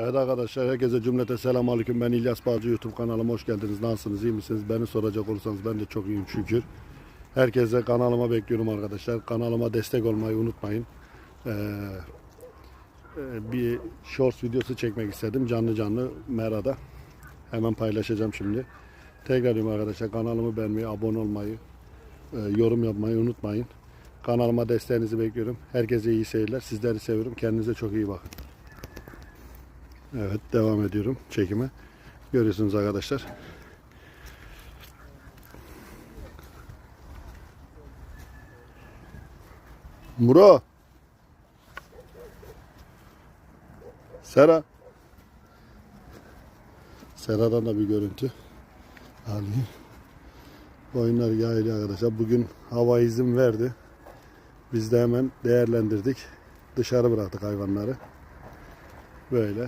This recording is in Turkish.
Evet arkadaşlar herkese cümlete selam aleyküm. Ben İlyas Balcı YouTube kanalıma hoş geldiniz. Nasılsınız iyi misiniz? Beni soracak olursanız ben de çok iyiyim şükür. Herkese kanalıma bekliyorum arkadaşlar. Kanalıma destek olmayı unutmayın. Ee, e, bir shorts videosu çekmek istedim canlı canlı Mera'da. Hemen paylaşacağım şimdi. Tekrar diyorum arkadaşlar kanalımı beğenmeyi, abone olmayı, e, yorum yapmayı unutmayın. Kanalıma desteğinizi bekliyorum. Herkese iyi seyirler. Sizleri seviyorum. Kendinize çok iyi bakın. Evet devam ediyorum çekime. Görüyorsunuz arkadaşlar. Muro. Sera. Sera'dan da bir görüntü alayım. Oyunlar yayılıyor arkadaşlar. Bugün hava izin verdi. Biz de hemen değerlendirdik. Dışarı bıraktık hayvanları. Böyle.